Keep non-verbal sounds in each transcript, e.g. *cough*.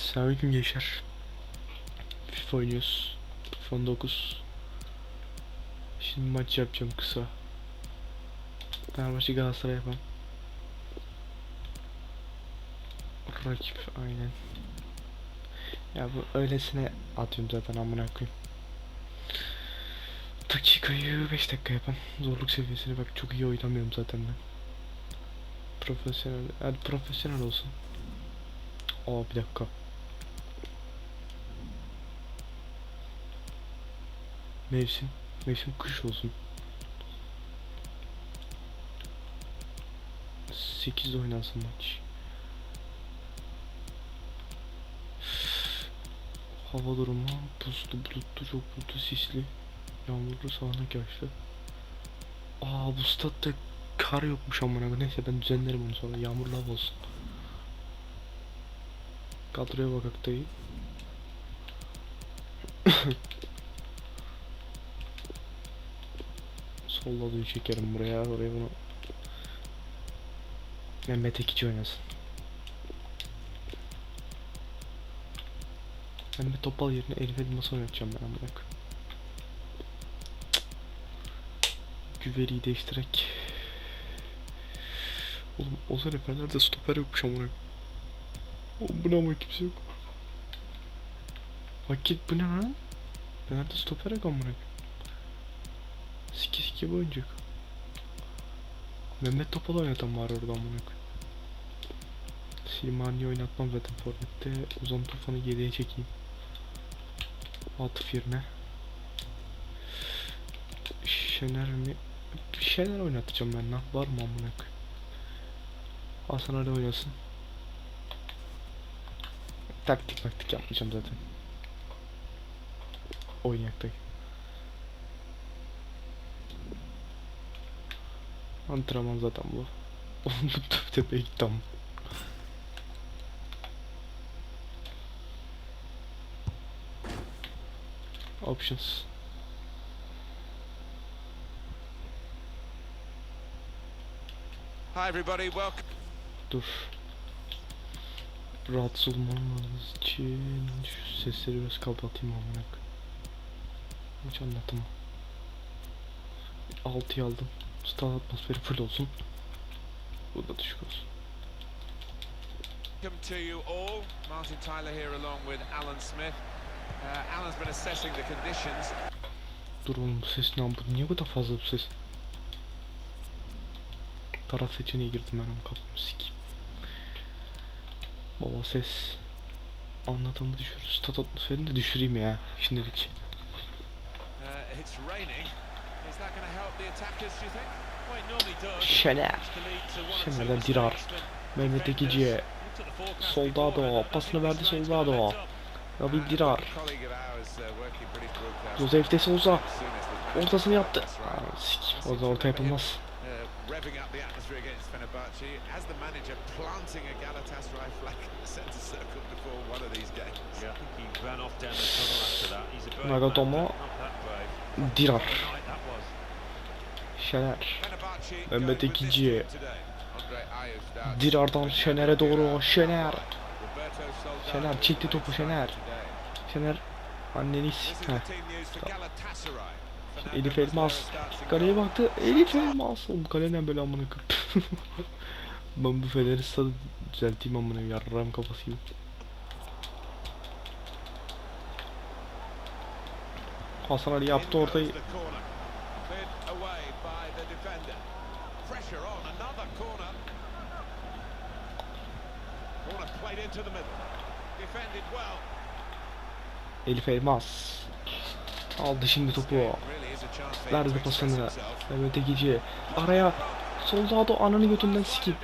Selamünaleyküm gençler. FIFA oynuyoruz. FIFA 19. Şimdi maç yapacağım kısa. Fenerbahçe Galatasaray yapalım. Rakip aynen. Ya bu öylesine atıyorum zaten amına koyayım. Dakikayı 5 dakika yapalım. Zorluk seviyesine bak çok iyi oynamıyorum zaten ben. Profesyonel, hadi profesyonel olsun. Aa bir dakika. Mevsim, mevsim kış olsun. 8 oynansın maç. Hava durumu buzlu, bulutlu, çok bulutlu, sisli, yağmurlu, sağanak yağışlı. Aa bu statta kar yokmuş amına. Neyse ben düzenlerim onu sonra. Yağmurlu hava olsun. Kadroya bakak dayı. Solladığı çekerim buraya, oraya bunu. Mehmet Ekici oynasın. Bir topal yerine Elif Elmas'ı oynatacağım ben amına. Güveriyi değiştirerek. Oğlum o sene Fener'de stoper yokmuş amına. Oğlum bu ne ama kimse yok. Vakit bu ne lan? Fener'de stoper yok amına. Siki siki bu oyuncak. Mehmet Topal oynatan var orada amına. Silmani'yi oynatmam zaten Forvet'te. Ozan Tufan'ı 7'ye çekeyim. Atıf yerine. Şener mi? Şeyler oynatacağım ben lan. Var mı amına? Hasan Ali oynasın. Taktik maktik yapmayacağım zaten. Dayı. Antrenman zaten bu. *laughs* Oğlum tepeye gitti ama. Options. Hi everybody, welcome. Dur. Rahatsız olmamamız için şu sesleri biraz kapatayım amına. Hiç anlatamam. 6'yı aldım. Stat atmosferi full olsun. Bu da düşük olsun. Welcome to you all. Martin Tyler here along with Alan Smith. Uh, Alan's been assessing the conditions. Dur oğlum bu ses ne bu niye bu kadar fazla bu ses? Taraf seçeneği girdim ben ama kafamı sikeyim. Baba ses. Anlatımı düşür. Stat atmosferini de düşüreyim ya şimdilik. Uh, it's raining. Is that going to help the attackers, do you think? Well, it normally does. Şener. Şener'den Dirar. mistakes, but Mehmet Ekici'ye. Soldado. Pasını verdi Soldado. Nabil Dirar. uh. Josef de Souza. Ortasını yaptı. Aa, sik. Orada orta yapılmaz. uh, Nagatomo. Dirar. Andre Ayew starts. Dirar'dan Şener'e doğru. Şener. Şener çekti topu Şener. Şener. Anneni This is s- the Heh. Fernando Elif Elmas. Kaleye baktı. Elif Elmas. Oğlum kale ne böyle amına koyayım. *laughs* ben bu Fener'i stadı düzelteyim amına yarram kafası gibi. Hasan Ali yaptı ortayı. Elif Elmas. Aldı şimdi topu. Verdi pasını. Mehmet Ekici. Araya. Soldado ananı götünden how-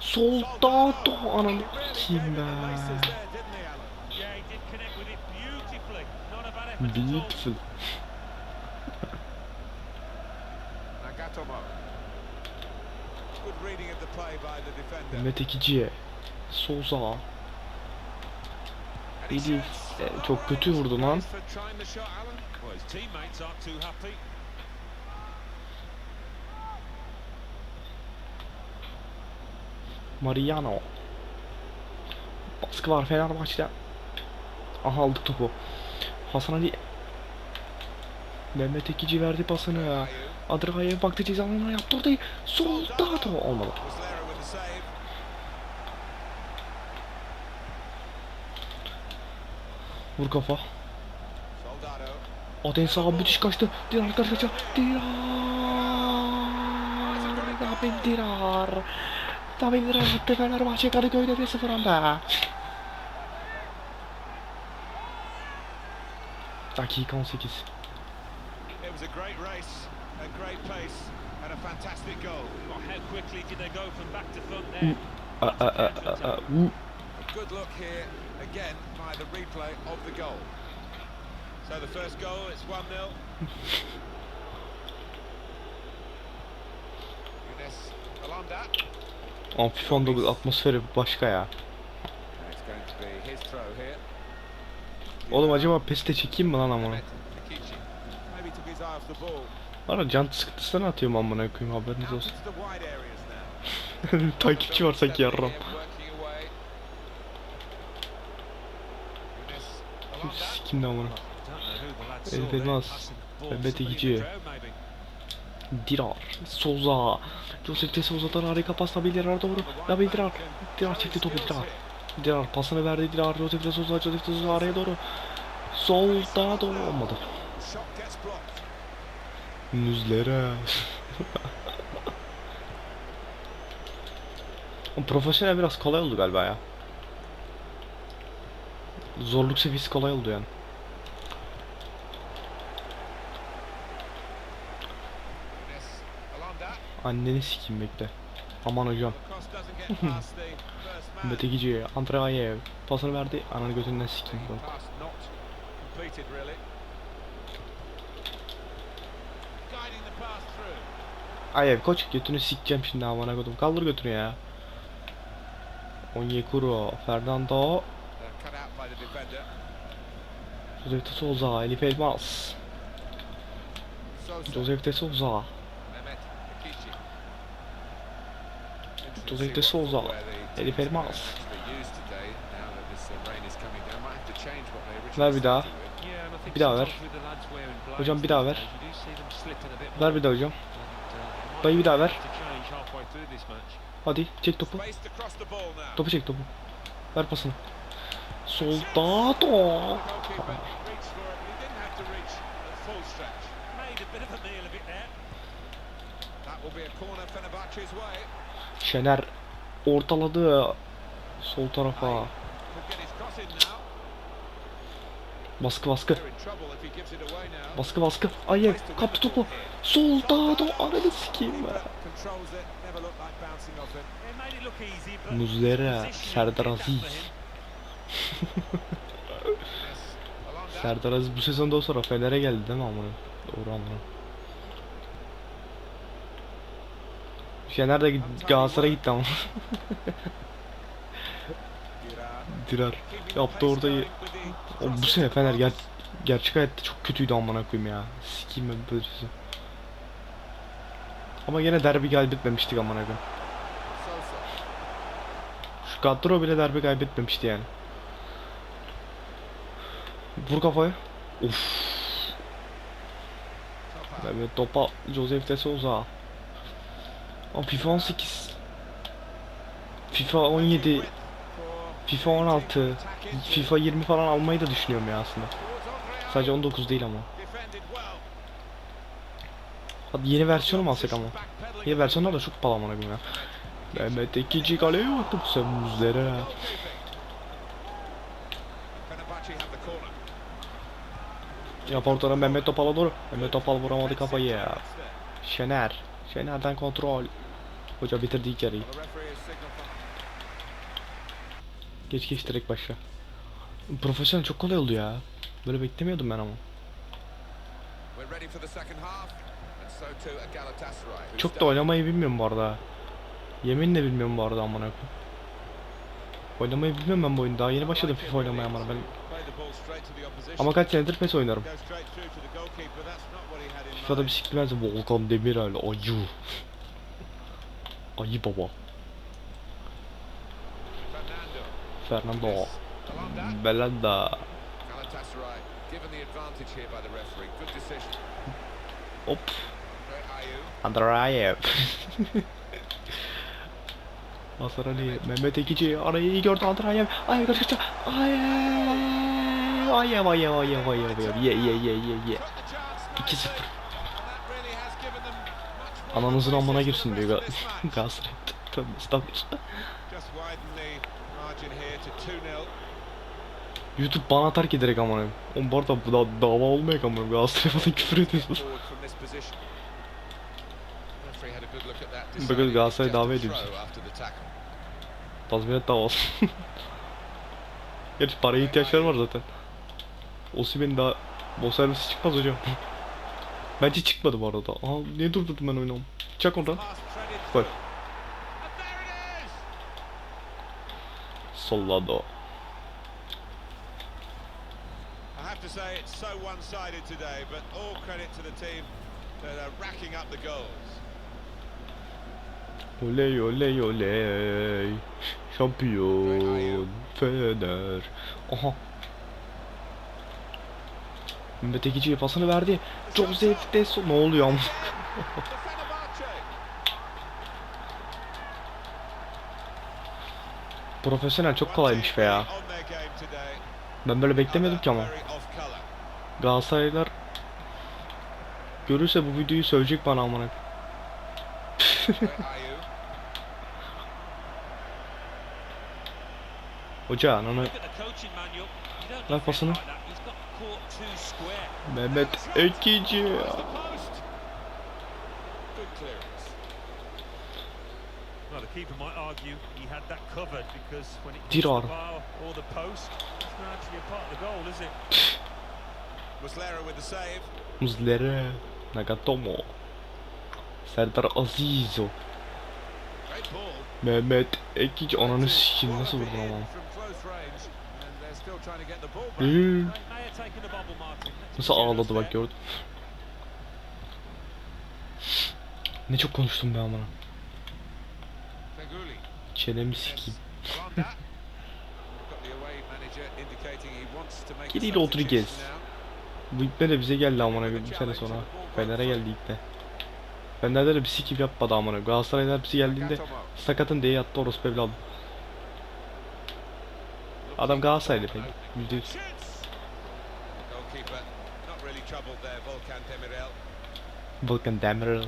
Soldado ananı the be. Beautiful. Mehmet Ekici. Souza. Elif. E, çok kötü vurdu lan. Mariano. Baskı var Fenerbahçe'de. Aha aldık topu. Hasan Ali. Mehmet Ekici verdi pasını. Adra'ya baktı ceza alanına yaptı ortayı. Solda da olmadı. Muslera with the save. Vur kafa. Soldado. Aden sağa müthiş kaçtı. Dirar kaçacak. Dirar. David Dirar. David Dirar gitti Fenerbahçe Kadıköy'de 1-0 önde. Dakika 18. It was a great race, a great pace, and a fantastic goal. Well, how quickly did they go from back to front there? Aa, aa, aa, aa, uu. A good look here, again, by the replay of the goal. So the first goal, it's 1-0. Younes Alonda. Ama FIFA'nın da atmosferi başka ya. It's going to be his throw here. Oğlum acaba PES'te çekeyim mi lan amına? Ara can sıkıntısına atıyorum amına koyayım haberiniz olsun. *laughs* Takipçi var sanki yarram. Sikim de amına. Elif Elmas, Mehmet maybe. Dirar, Souza, Joseph de Souza'dan harika pas Nabil Dirar'a doğru. Nabil Dirar, Dirar çekti topu Dirar. Dirar pasını verdi Dirar, Joseph de Souza, Joseph de Souza araya doğru. Solda doğru olmadı. Müzlere. *laughs* Profesyonel biraz kolay oldu galiba ya. Zorluk seviyesi kolay oldu yani. Anneni sikeyim bekle. Aman hocam. *laughs* Gici, Andreayev pasını verdi. Ananı götünden sikeyim. Yok. Ayev koç götünü sikeceğim şimdi amına koydum. Kaldır götünü ya. Onyekuru, Fernando, Uh, cut out by the defender. Josef de Souza, Elif Elmas, Sosa. Josef de Souza. Josef de Souza, this, uh, they Ver bir daha. Bir daha ver. Hocam bir daha ver. Ver bir daha hocam. uh, Dayı bir daha ver. Hadi çek topu. Topu çek topu. Ver pasını. Soldado. Şener ortaladı. Sol tarafa. Baskı baskı. Baskı baskı. Ayev kaptı topu. Soldado ananı sikeyim be. Positioning Serdar Aziz. Serdar Aziz bu sezondan sonra Fener'e geldi değil mi amına? Doğru amına. Şener de Galatasaray'a gitti ama. *laughs* Dirar. Yaptı the O bu sene Fener ger gerçek hayatta çok kötüydü amına koyayım ya. Sikeyim ben böyle sizi. Ama yine derbi kaybetmemiştik amına koyayım. Şu kadro bile derbi kaybetmemişti yani. Vur kafayı. Uf. Topa. Evet topa Joseph de Souza. O FIFA 18. FIFA 17. Width for FIFA 16. attack into. FIFA 20 falan almayı da düşünüyorum ya aslında. Sadece 19 değil ama. Hadi yeni versiyonu mu alsak ama? Yeni versiyonlar da çok pahalı koyayım ya. Mehmet ikinci kaleye baktım sen müzlere. Goalkeeping. Fenerbahçe have the corner. Yap ortadan Mehmet Topal'a doğru. Mehmet Topal vuramadı kafayı. Şener. Şener'den kontrol. Hoca bitirdi ilk Geç geç direkt başla. Profesyonel çok kolay oldu ya. Böyle beklemiyordum ben ama. Çok da oynamayı bilmiyorum bu arada. Yeminle bilmiyorum bu arada amına koyayım. Oynamayı bilmiyorum ben bu oyunu. Daha yeni başladım FIFA oynamaya amına ben. Ama kaç senedir PES oynarım. FIFA'da bir mind. sikilmez Volkan Demirel ayı. *laughs* Ayı baba. Fernando. Belanda. Hop. Andreyev. *laughs* Hasan Ali, Mehmet Ekici, arayı iyi gördü Andreyev. Ayev kaçıştı. Ayev. Ayev, Ayev, Ayev, Ayev, Ayev. Ye, ye, ye, ye, ye. Took the 2-0. chance nicely. And that really has given them much more Ananızın amına girsin diyor. *laughs* Galatasaray. Tövbe estağfurullah. Just widen the margin here to 2-0. YouTube bana atar ki direkt amına. Oğlum bu arada da dava olmuyor ki amına. Galatasaray'a falan küfür ediyorsunuz. Bakın Galatasaray dava ediyor bizi. Tazminat davası. *laughs* Gerçi paraya ihtiyaçları var zaten. Osimhen daha bonservisi çıkmaz hocam. *laughs* Bence çıkmadı bu arada. Aa niye durdurdum ben oyunu? Çak oradan. Gol. Sollado. I have to say it's so one-sided today, but all credit to the team that are racking up the goals. Oley oley oley. Şampiyon. Fener. Aha. Mehmet Ekici'ye pasını verdi. Joseph Deso. Ne oluyor Fenerbahce. Profesyonel çok kolaymış be ya. Ben böyle beklemiyordum ki ama. Galatasaraylılar görürse bu videoyu söyleyecek bana amına. *laughs* Hoca ananı Ver pasını. Mehmet Ekici. Across the post. Good clearance. Well, the keeper might argue he had that covered because when it Dir hits the abi. bar or the post, it's not actually a part of the goal, is it? Muslera with the save. Muzlere. Nagatomo. Serdar Azizo. Mehmet Ekici ananı sikeyim nasıl vurdun ama. Be Nasıl ağladı bak gördün. Ne çok konuştum be amına. Çenemi sikeyim. A Geriyle otur gez. Bu ipne de bize geldi amına bir sene sonra. Fener'e geldi ipne. Fener'de de bir sikip yapmadı amına. Galatasaray'da hepsi geldiğinde Nagatomo. sakatın diye yattı orospu evladım. Adam Galatasaraylı pek. Yüzde yüz. Volkan Demirel. *laughs*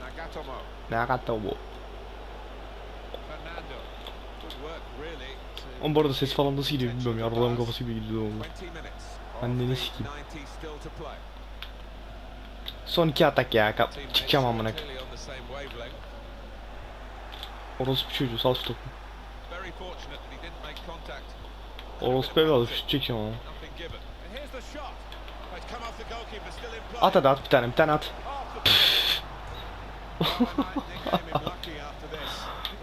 Nagatomo. Nagatomo. Ama bu arada ses falan nasıl gidiyor bilmiyorum ya. pass. kafası gibi gidiyor oğlum. 20 minutes of Anneni sikeyim. 90 still to play. Son iki atak ya. Çıkacağım amına. clearly on the same wavelength. Orospu çocuğu sal şu topu. Very fortunate that he didn't make contact. Orospu evladım şut çekeceğim ama. Nothing given. And here's the shot. It's come off the goalkeeper, still in play. At hadi at bir tane bir tane at. Half the *laughs*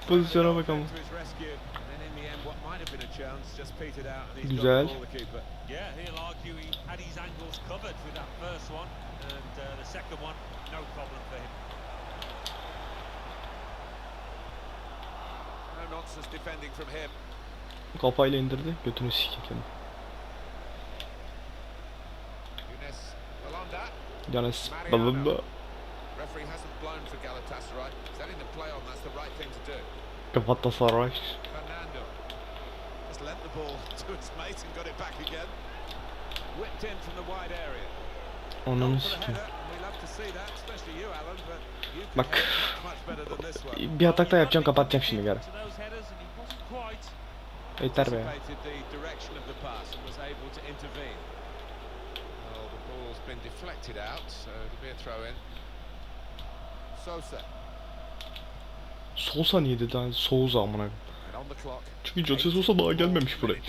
Well, they Kafayla indirdi. Götünü sikeyim seni. Younes Alonda. Yani balında Referee hasn't blown for Galatasaray. Setting the play on, that's the right thing to do. kapatta saray. *laughs* Ananı sikeyim. Bak. Bir atak daha yapacağım kapatacağım şimdi quite. Yeter be. Anticipated the direction of the pass and was able to intervene. Well, the ball's been deflected out, so it'll be a throw in. Sosa, Sosa niye dedi Souza amına. Çünkü Jose Sosa daha gelmemiş buraya.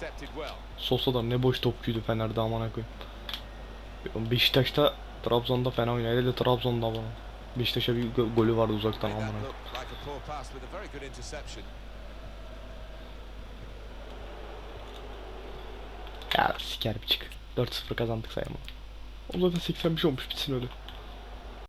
Intercepted well. Sosa da ne boş topçuydu Fener'de amına koyayım. Beşiktaş'ta Trabzon'da fena oynuyor. Hele de Trabzon'da bana. Beşiktaş'a bir go- golü vardı uzaktan Made amına. that koyayım. look like a poor pass with a very good interception. Ya siker bir çık. 4-0 kazandık sayalım. O zaten 85 olmuş bitsin öyle.